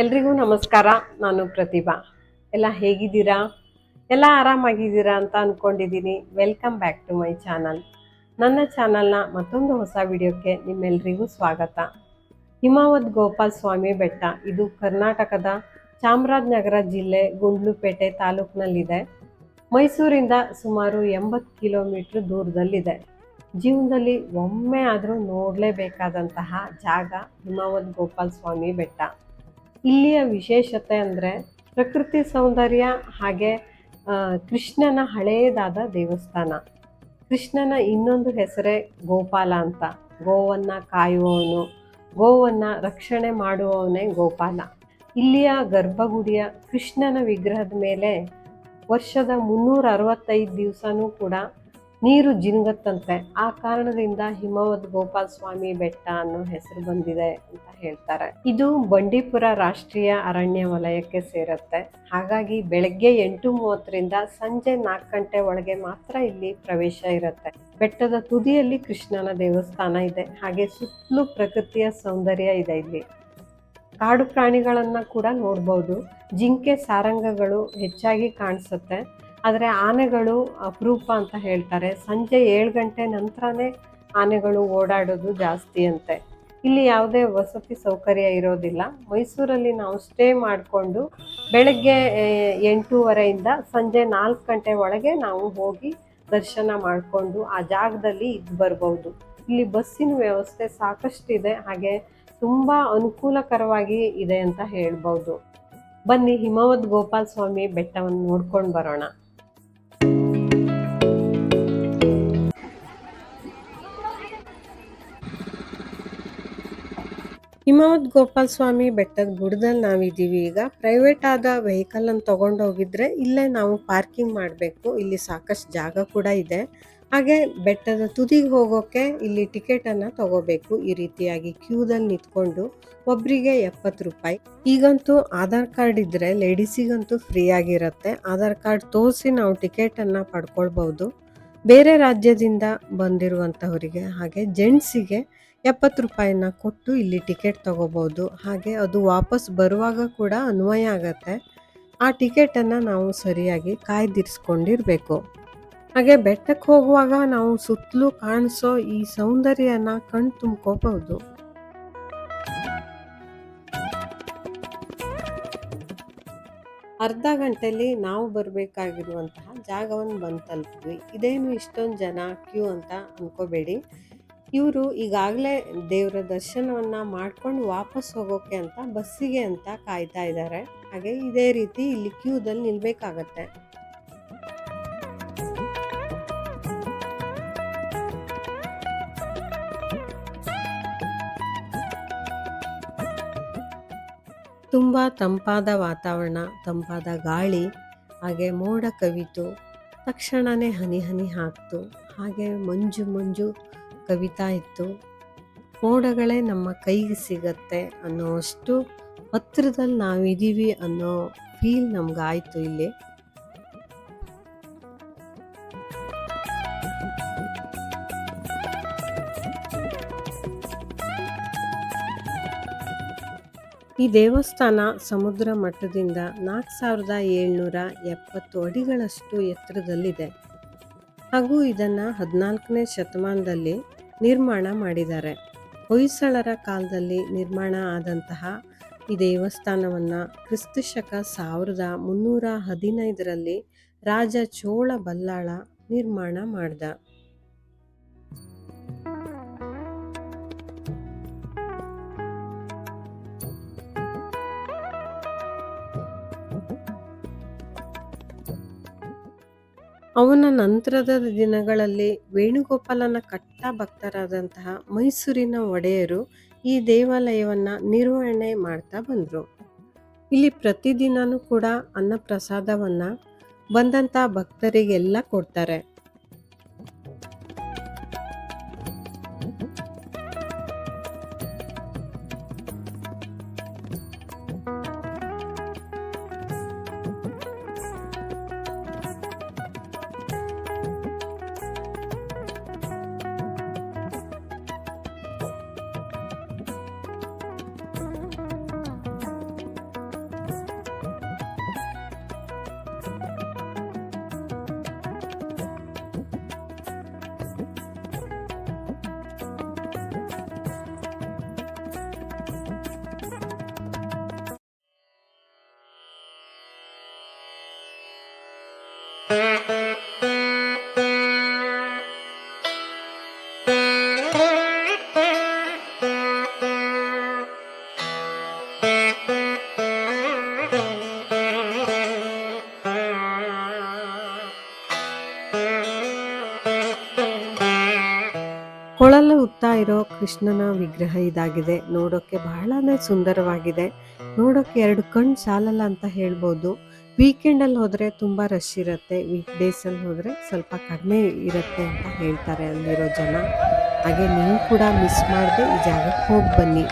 ಎಲ್ರಿಗೂ ನಮಸ್ಕಾರ. ನಾನು ಪ್ರತಿಭಾ. ಎಲ್ಲ ಹೇಗಿದ್ದೀರಾ? ಎಲ್ಲ ಆರಾಮಾಗಿದ್ದೀರಾ ಅಂತ ಅಂದ್ಕೊಂಡಿದ್ದೀನಿ welcome back to my channel ನನ್ನ ಚಾನಲ್ನ ಮತ್ತೊಂದು ಹೊಸ ವಿಡಿಯೋಕ್ಕೆ ನಿಮ್ಮೆಲ್ರಿಗೂ ಸ್ವಾಗತ. ಹಿಮಾವತ್ ಗೋಪಾಲ್ ಸ್ವಾಮಿ ಬೆಟ್ಟ, ಇದು ಕರ್ನಾಟಕದ ಚಾಮರಾಜನಗರ ಜಿಲ್ಲೆ ಗುಂಡ್ಲುಪೇಟೆ ತಾಲೂಕಿನಲ್ಲಿದೆ. ಮೈಸೂರಿಂದ ಸುಮಾರು ಎಂಬತ್ತು ಕಿಲೋಮೀಟ್ರ್ ದೂರದಲ್ಲಿದೆ. ಜೀವನದಲ್ಲಿ ಒಮ್ಮೆ ಆದರೂ ನೋಡಲೇಬೇಕಾದಂತಹ ಜಾಗ ಹಿಮಾವತ್ ಗೋಪಾಲ್ ಸ್ವಾಮಿ ಬೆಟ್ಟ. ಇಲ್ಲಿಯ ವಿಶೇಷತೆ ಅಂದರೆ ಪ್ರಕೃತಿ ಸೌಂದರ್ಯ ಹಾಗೆ ಕೃಷ್ಣನ ಹಳೆಯದಾದ ದೇವಸ್ಥಾನ. ಕೃಷ್ಣನ ಇನ್ನೊಂದು ಹೆಸರೇ ಗೋಪಾಲ ಅಂತ. ಗೋವನ್ನು ಕಾಯುವವನು, ಗೋವನ್ನು ರಕ್ಷಣೆ ಮಾಡುವವನೇ ಗೋಪಾಲ. ಇಲ್ಲಿಯ ಗರ್ಭಗುಡಿಯ ಕೃಷ್ಣನ ವಿಗ್ರಹದ ಮೇಲೆ ವರ್ಷದ ಮುನ್ನೂರ ಅರವತ್ತೈದು ದಿವಸನೂ ಕೂಡ ನೀರು ಜಿನುಗತ್ತಂತೆ. ಆ ಕಾರಣದಿಂದ ಹಿಮವದ್ ಗೋಪಾಲ್ ಸ್ವಾಮಿ ಬೆಟ್ಟ ಅನ್ನೋ ಹೆಸರು ಬಂದಿದೆ ಅಂತ ಹೇಳ್ತಾರೆ. ಇದು ಬಂಡೀಪುರ ರಾಷ್ಟ್ರೀಯ ಅರಣ್ಯ ವಲಯಕ್ಕೆ ಸೇರುತ್ತೆ. ಹಾಗಾಗಿ ಬೆಳಗ್ಗೆ ಎಂಟು ಮೂವತ್ತರಿಂದ ಸಂಜೆ ನಾಲ್ಕು ಗಂಟೆ ಒಳಗೆ ಮಾತ್ರ ಇಲ್ಲಿ ಪ್ರವೇಶ ಇರುತ್ತೆ. ಬೆಟ್ಟದ ತುದಿಯಲ್ಲಿ ಕೃಷ್ಣನ ದೇವಸ್ಥಾನ ಇದೆ. ಹಾಗೆ ಸುತ್ತಲೂ ಪ್ರಕೃತಿಯ ಸೌಂದರ್ಯ ಇದೆ ಇಲ್ಲಿ. ಕಾಡು ಪ್ರಾಣಿಗಳನ್ನ ಕೂಡ ನೋಡ್ಬೋದು. ಜಿಂಕೆ, ಸಾರಂಗಗಳು ಹೆಚ್ಚಾಗಿ ಕಾಣಿಸುತ್ತೆ. ಆದರೆ ಆನೆಗಳು ಅಪರೂಪ ಅಂತ ಹೇಳ್ತಾರೆ. ಸಂಜೆ ಏಳು ಗಂಟೆ ನಂತರನೇ ಆನೆಗಳು ಓಡಾಡೋದು ಜಾಸ್ತಿ ಅಂತೆ. ಇಲ್ಲಿ ಯಾವುದೇ ವಸತಿ ಸೌಕರ್ಯ ಇರೋದಿಲ್ಲ. ಮೈಸೂರಲ್ಲಿ ನಾವು ಸ್ಟೇ ಮಾಡಿಕೊಂಡು ಬೆಳಗ್ಗೆ ಎಂಟೂವರೆಯಿಂದ ಸಂಜೆ ನಾಲ್ಕು ಗಂಟೆ ಒಳಗೆ ನಾವು ಹೋಗಿ ದರ್ಶನ ಮಾಡಿಕೊಂಡು ಆ ಜಾಗದಲ್ಲಿ ಇದ್ದು ಬರ್ಬೋದು. ಇಲ್ಲಿ ಬಸ್ಸಿನ ವ್ಯವಸ್ಥೆ ಸಾಕಷ್ಟಿದೆ. ಹಾಗೆ ತುಂಬ ಅನುಕೂಲಕರವಾಗಿ ಇದೆ ಅಂತ ಹೇಳ್ಬೋದು. ಬನ್ನಿ ಹಿಮವದ್ ಗೋಪಾಲ್ ಸ್ವಾಮಿ ಬೆಟ್ಟವನ್ನು ನೋಡ್ಕೊಂಡು ಬರೋಣ. ಹಿಮವದ್ ಗೋಪಾಲ್ ಸ್ವಾಮಿ ಬೆಟ್ಟದ ಬುಡದಲ್ಲಿ ನಾವಿದ್ದೀವಿ. ಈಗ ಪ್ರೈವೇಟ್ ಆದ ವೆಹಿಕಲ್ ಅನ್ನು ಹೋಗಿದ್ರೆ ಇಲ್ಲೇ ನಾವು ಪಾರ್ಕಿಂಗ್ ಮಾಡಬೇಕು. ಇಲ್ಲಿ ಸಾಕಷ್ಟು ಜಾಗ ಕೂಡ ಇದೆ. ಹಾಗೆ ಬೆಟ್ಟದ ತುದಿಗೆ ಹೋಗೋಕ್ಕೆ ಇಲ್ಲಿ ಟಿಕೆಟನ್ನು ತಗೋಬೇಕು. ಈ ರೀತಿಯಾಗಿ ಕ್ಯೂದಲ್ಲಿ ನಿಂತ್ಕೊಂಡು ಒಬ್ಬರಿಗೆ ಎಪ್ಪತ್ತು ರೂಪಾಯಿ. ಈಗಂತೂ ಆಧಾರ್ ಕಾರ್ಡ್ ಇದ್ರೆ ಲೇಡೀಸಿಗಂತೂ ಫ್ರೀ ಆಗಿರುತ್ತೆ. ಆಧಾರ್ ಕಾರ್ಡ್ ತೋರಿಸಿ ನಾವು ಟಿಕೆಟನ್ನು ಪಡ್ಕೊಳ್ಬೋದು. ಬೇರೆ ರಾಜ್ಯದಿಂದ ಬಂದಿರುವಂಥವರಿಗೆ ಹಾಗೆ ಜೆಂಟ್ಸಿಗೆ ಎಪ್ಪತ್ತು ರೂಪಾಯಿನ ಕೊಟ್ಟು ಇಲ್ಲಿ ಟಿಕೆಟ್ ತಗೋಬೋದು. ಹಾಗೆ ಅದು ವಾಪಸ್ ಬರುವಾಗ ಕೂಡ ಅನ್ವಯ ಆಗತ್ತೆ. ಆ ಟಿಕೆಟನ್ನು ನಾವು ಸರಿಯಾಗಿ ಕಾಯ್ದಿರಿಸ್ಕೊಂಡಿರಬೇಕು. ಹಾಗೆ ಬೆಟ್ಟಕ್ಕೆ ಹೋಗುವಾಗ ನಾವು ಸುತ್ತಲೂ ಕಾಣಿಸೋ ಈ ಸೌಂದರ್ಯನ ಕಣ್ ತುಂಬ್ಕೋಬಹುದು ಅರ್ಧ ಗಂಟೆಯಲ್ಲಿ ನಾವು ಬರಬೇಕಾಗಿರುವಂತಹ ಜಾಗವನ್ನು ಬಂದು ತಲುಪಿದ್ವಿ. ಇದೇನು ಇಷ್ಟೊಂದು ಜನ ಕ್ಯೂ ಅಂತ ಅಂದ್ಕೋಬೇಡಿ ಇವರು ಈಗಾಗಲೇ ದೇವರ ದರ್ಶನವನ್ನು ಮಾಡ್ಕೊಂಡು ವಾಪಸ್ ಹೋಗೋಕೆ ಅಂತ ಬಸ್ಸಿಗೆ ಅಂತ ಕಾಯ್ತಾ ಇದ್ದಾರೆ. ಹಾಗೆ ಇದೇ ರೀತಿ ಇಲ್ಲಿ ಕ್ಯೂದಲ್ಲಿ ನಿಲ್ಬೇಕಾಗತ್ತೆ. ತುಂಬ ತಂಪಾದ ವಾತಾವರಣ, ತಂಪಾದ ಗಾಳಿ, ಹಾಗೆ ಮೋಡ ಕವಿತು ತಕ್ಷಣವೇ ಹನಿ ಹನಿ ಹಾಕ್ತು, ಹಾಗೆ ಮಂಜು ಮಂಜು ಕವಿತಾ ಇತ್ತು. ಮೋಡಗಳೇ ನಮ್ಮ ಕೈಗೆ ಸಿಗತ್ತೆ ಅನ್ನೋ ಅಷ್ಟು ಹತ್ರದಲ್ಲಿ ನಾವಿದ್ದೀವಿ ಅನ್ನೋ ಫೀಲ್ ನಮ್ಗಾಯ್ತು ಇಲ್ಲಿ. ಈ ದೇವಸ್ಥಾನ ಸಮುದ್ರ ಮಟ್ಟದಿಂದ ನಾಲ್ಕು ಸಾವಿರದ ಏಳ್ನೂರ ಎಪ್ಪತ್ತು ಅಡಿಗಳಷ್ಟು ಎತ್ತರದಲ್ಲಿದೆ. ಹಾಗೂ ಇದನ್ನು ಹದಿನಾಲ್ಕನೇ ಶತಮಾನದಲ್ಲಿ ನಿರ್ಮಾಣ ಮಾಡಿದ್ದಾರೆ. ಹೊಯ್ಸಳರ ಕಾಲದಲ್ಲಿ ನಿರ್ಮಾಣ ಆದಂತಹ ಈ ದೇವಸ್ಥಾನವನ್ನು ಕ್ರಿಸ್ತಶಕ ಸಾವಿರದ ಮುನ್ನೂರ ಹದಿನೈದರಲ್ಲಿ ರಾಜ ಚೋಳ ಬಲ್ಲಾಳ ನಿರ್ಮಾಣ ಮಾಡ್ದ. ಅವನ ನಂತರದ ದಿನಗಳಲ್ಲಿ ವೇಣುಗೋಪಾಲನ ಕಟ್ಟ ಭಕ್ತರಾದಂತಹ ಮೈಸೂರಿನ ಒಡೆಯರು ಈ ದೇವಾಲಯವನ್ನ ನಿರ್ವಹಣೆ ಮಾಡ್ತಾ ಬಂದರು. ಇಲ್ಲಿ ಪ್ರತಿದಿನನೂ ಕೂಡ ಅನ್ನಪ್ರಸಾದವನ್ನ ಬಂದಂತ ಭಕ್ತರಿಗೆಲ್ಲ ಕೊಡ್ತಾರೆ. ಇರೋ ಕೃಷ್ಣನ ವಿಗ್ರಹ ಇದಾಗಿದೆ. ನೋಡೋಕೆ ಬಹಳನೇ ಸುಂದರವಾಗಿದೆ. ನೋಡೋಕೆ ಎರಡು ಕಣ್ಣು ಸಾಲಲ್ಲ ಅಂತ ಹೇಳ್ಬೋದು. ವೀಕೆಂಡಲ್ಲಿ ಹೋದರೆ ತುಂಬ ರಶ್ ಇರುತ್ತೆ. ವೀಕ್ ಡೇಸಲ್ಲಿ ಹೋದರೆ ಸ್ವಲ್ಪ ಕಡಿಮೆ ಇರುತ್ತೆ ಅಂತ ಹೇಳ್ತಾರೆ ಅಲ್ಲಿರೋ ಜನ. ಹಾಗೆ ನೀವು ಕೂಡ ಮಿಸ್ ಮಾಡದೆ ಈ ಜಾಗಕ್ಕೆ ಹೋಗಿ ಬನ್ನಿ.